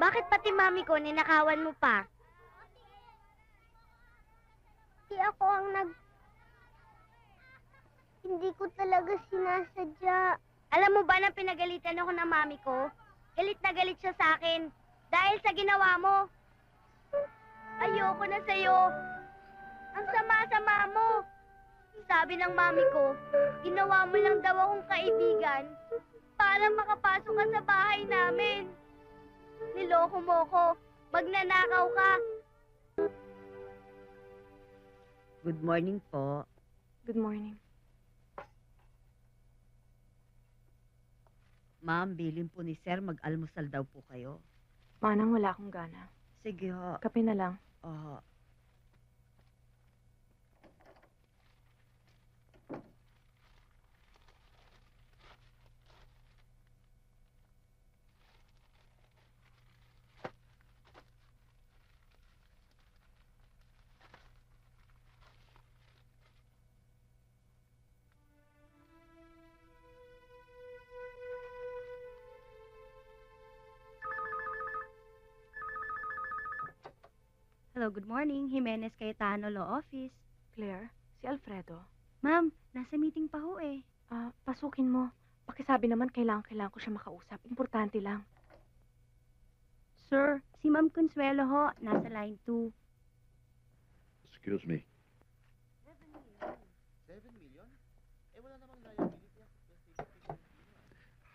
Bakit pati mami ko ninakawan mo pa? Di ako ang nag... Hindi ko talaga sinasadya. Alam mo ba na pinagalitan ako ng mami ko? Galit na galit siya sa akin. Dahil sa ginawa mo. Ayoko na sa'yo. Ang sama-sama mo. Sabi ng mami ko, ginawa mo lang daw akong kaibigan para makapasok ka sa bahay namin. Niloko mo ko. Magnanakaw ka. Good morning po. Good morning. Ma'am, bilin po ni Sir, mag-almusal daw po kayo. Manang wala akong gana. Sige ho. Kape na lang. Oo. Hello, good morning. Jimenez Cayetano Law Office. Claire, si Alfredo. Ma'am, nasa meeting pa ho eh. Ah, pasukin mo. Pakisabi naman kailangan kailangan ko siya makausap. Importante lang. Sir, si Ma'am Consuelo ho, nasa line 2. Excuse me.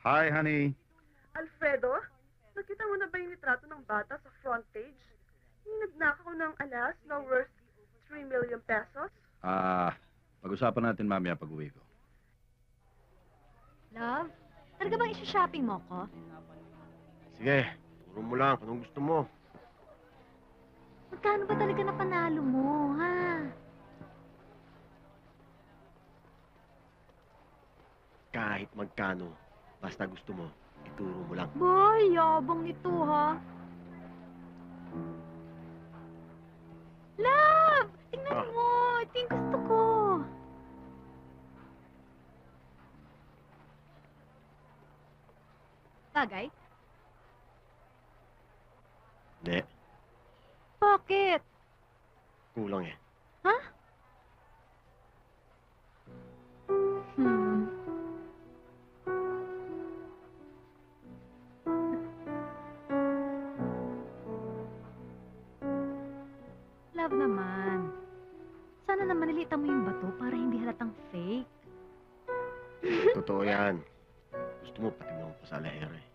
Hi, honey. Alfredo, nakita mo na ba yung litrato ng bata sa front page? Nagnakaw ng alas na worth 3 million pesos? Ah, pag-usapan natin mamaya pag uwi ko. Love, talaga bang isi-shopping mo ko? Sige, turo mo lang kung anong gusto mo. Magkano ba talaga na panalo mo, ha? Kahit magkano, basta gusto mo, ituro mo lang. Boy, yabang nito, ha? Love! Tingnan Ah. mo! Ito yung gusto ko. Bagay? Hindi, Bakit? kulang eh. Ha? Sana naman nilita mo yung bato para hindi halatang fake. Totoo yan. Gusto mo pati mo pa sa leher eh.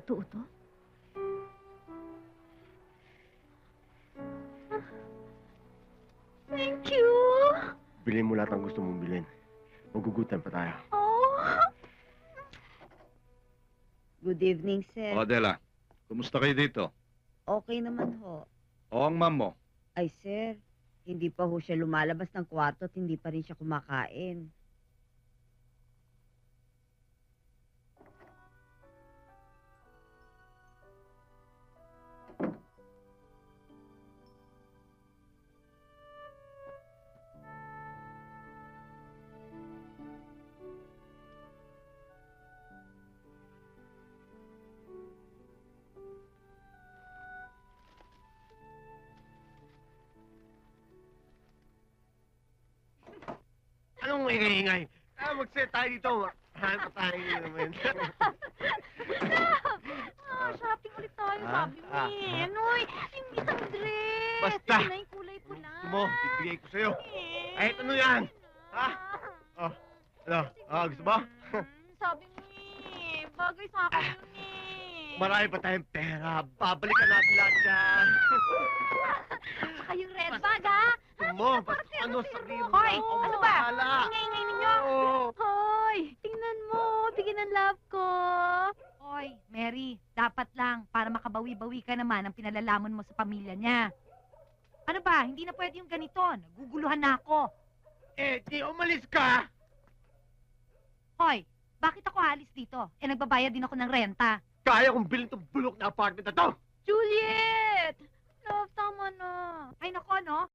Totoo to? Thank you! Bilhin mo lahat ng gusto mong bilhin. Magugutan pa tayo. Oh! Good evening, Sir. O, Adela, kumusta kayo dito? Okay naman ho. O, ang ma'am mo? Ay, Sir, hindi pa ho siya lumalabas ng kwarto at hindi pa rin siya kumakain. Anong ingay-ingay? Ah, mag-set tayo dito. Hanap tayo naman. Ah, shopping ulit tayo, Ah, sabi mo ah, eh. Anoy, yung isang dress. Basta. Yun na yung kulay pula. Gusto mo, bibigay ko sa'yo. Eh, Kahit ano yan. Ha? Ah. Ano? Ah, gusto mo? Hmm, sabi mo eh. Bagay sa akin Ah. yun eh. Marami pa tayong pera. Babalikan natin lahat yan. Tsaka yung red bag ha. Gusto mo? Basta ano sa'yo. sabihin mo Hoy. Ako ano ba? bahala. Ingay-ingay ninyo. Hoy, tingnan mo. Bigyan ng love ko. Hoy, Mary, dapat lang para makabawi-bawi ka naman ang pinalalamon mo sa pamilya niya. Ano ba, hindi na pwede yung ganito. Naguguluhan na ako. Eh, di umalis ka. Hoy, bakit ako alis dito? Eh, nagbabayad din ako ng renta. Kaya kong bilhin tong bulok na apartment na to. Juliet! Love, tama na. Ay, nako, no?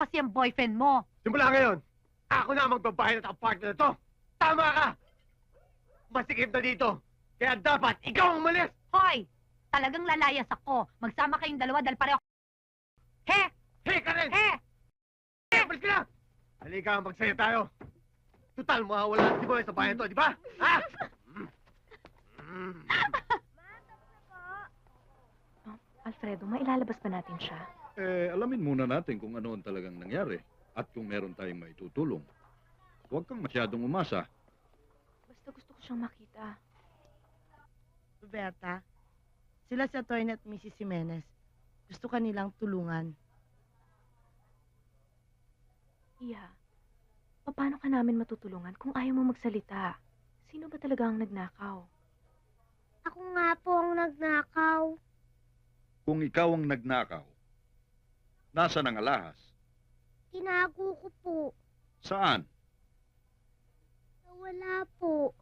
Kasi ang boyfriend mo. Simula ngayon, ako na ang magbabayad ng apartment na to. Tama ka! Masikip na dito. Kaya dapat ikaw ang umalis. Hoy, Talagang lalayas ako. Magsama kayong dalawa dahil pareho. He! Hey, Karen! He! Hey, balik ka na! Halika, magsaya tayo. Total, mawawala si Boy sa bayan to, di ba? Ha? Alfredo, mailalabas ba natin siya? Eh, alamin muna natin kung ano ang talagang nangyari at kung meron tayong maitutulong. Huwag kang masyadong umasa. Basta gusto ko siyang makita. Roberta, sila si Atty. at Mrs. Jimenez. Gusto ka nilang tulungan. Iya, paano ka namin matutulungan kung ayaw mo magsalita? Sino ba talaga ang nagnakaw? Ako nga po ang nagnakaw. Kung ikaw ang nagnakaw, nasa ang alahas? Tinago ko po. Saan? Wala po.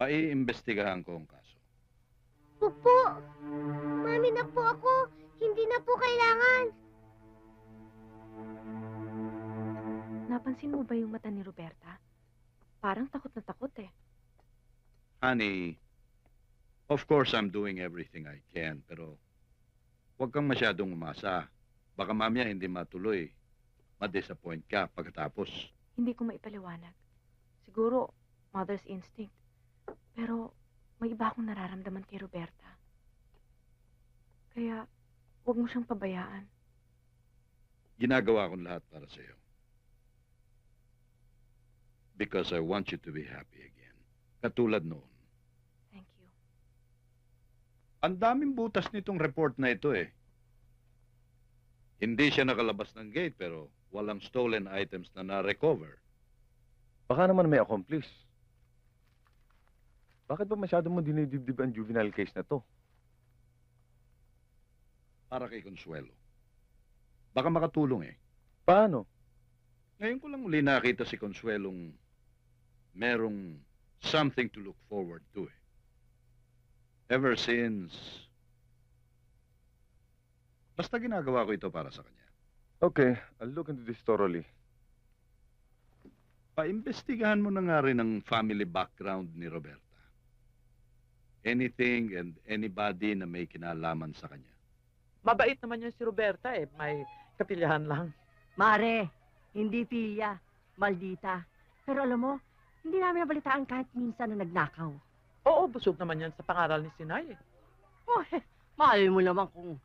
Paiimbestigahan ko ang kaso. Huwag po. Mami na po ako. Hindi na po kailangan. Napansin mo ba yung mata ni Roberta? Parang takot na takot eh. Honey, of course I'm doing everything I can, pero huwag kang masyadong umasa. Baka mamaya hindi matuloy. Ma-disappoint ka pagkatapos. Hindi ko maipaliwanag. Siguro, mother's instinct. Pero, may iba akong nararamdaman kay Roberta. Kaya, huwag mo siyang pabayaan. Ginagawa kong lahat para sa iyo. Because I want you to be happy again. Katulad noon. Ang daming butas nitong report na ito eh. Hindi siya nakalabas ng gate pero walang stolen items na na-recover. Baka naman may accomplice. Bakit ba masyado mo dinidibdib ang juvenile case na to? Para kay Consuelo. Baka makatulong eh. Paano? Ngayon ko lang uli nakita si Consuelong merong something to look forward to eh. Ever since... Basta ginagawa ko ito para sa kanya. Okay, I'll look into this thoroughly. Paimbestigahan mo na nga rin ang family background ni Roberta. Anything and anybody na may kinalaman sa kanya. Mabait naman yun si Roberta eh. May kapilyahan lang. Mare, hindi pilya. Maldita. Pero alam mo, hindi namin nabalitaan kahit minsan na nagnakaw. Oo, busog naman yan sa pangaral ni Sinay eh. Oh, eh, mahal mo naman kung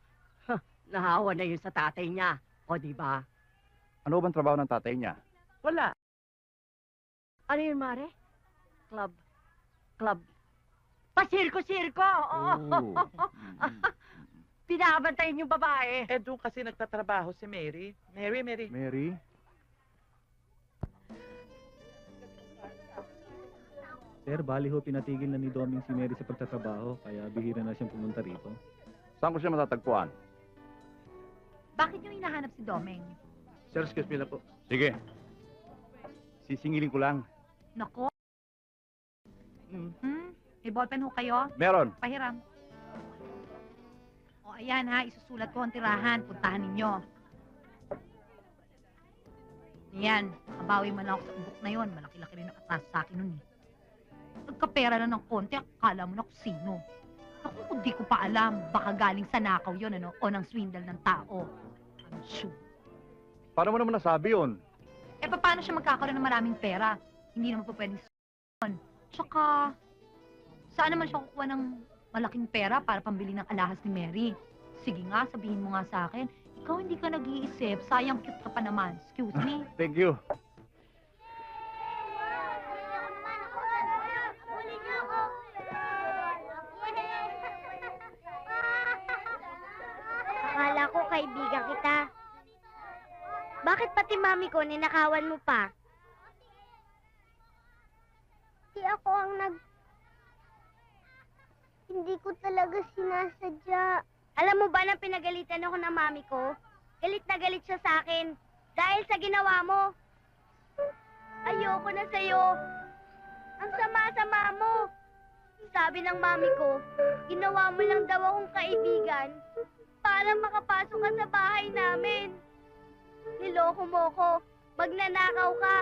ha, nahawa na yun sa tatay niya. O, di ba? Ano bang trabaho ng tatay niya? Wala. Ano yun, Mare? Club. Club. Pasirko-sirko! Oo. Pinabantayin yung babae. Eh, doon kasi nagtatrabaho si Mary. Mary, Mary. Mary? Sir, bali ho pinatigil na ni Doming si Mary sa pagtatrabaho, kaya bihira na siyang pumunta rito. Saan ko siya matatagpuan? Bakit niyo hinahanap si Domeng? Sir, excuse me na po. Sige. Sisingilin ko lang. Nako. Hmm? May ballpen ho kayo? Meron. Pahiram. O ayan ha, isusulat ko ang tirahan. Puntahan ninyo. Ayan, makabawi man ako sa ubok na yon. Malaki-laki rin ang atas sa akin nun eh. Nagkapera na ng konti, akala mo na kung sino. Ako kung di ko pa alam, baka galing sa nakaw yon ano, o ng swindle ng tao. I'm sure. Paano mo naman nasabi yun? Eh, paano siya magkakaroon ng maraming pera? Hindi naman po pwedeng s***on. Tsaka, saan naman siya kukuha ng malaking pera para pambili ng alahas ni Mary? Sige nga, sabihin mo nga sa akin, ikaw hindi ka nag-iisip, sayang cute ka pa naman. Excuse me? Thank you. Akala ko kaibigan kita. Bakit pati mami ko ninakawan mo pa? Di ako ang nag... Hindi ko talaga sinasadya. Alam mo ba na pinagalitan ako ng mami ko? Galit na galit siya sa akin dahil sa ginawa mo. Ayoko na sa'yo. Ang sama-sama mo. Sabi ng mami ko, ginawa mo lang daw akong kaibigan para makapasok ka sa bahay namin. Niloko mo ko. Magnanakaw ka.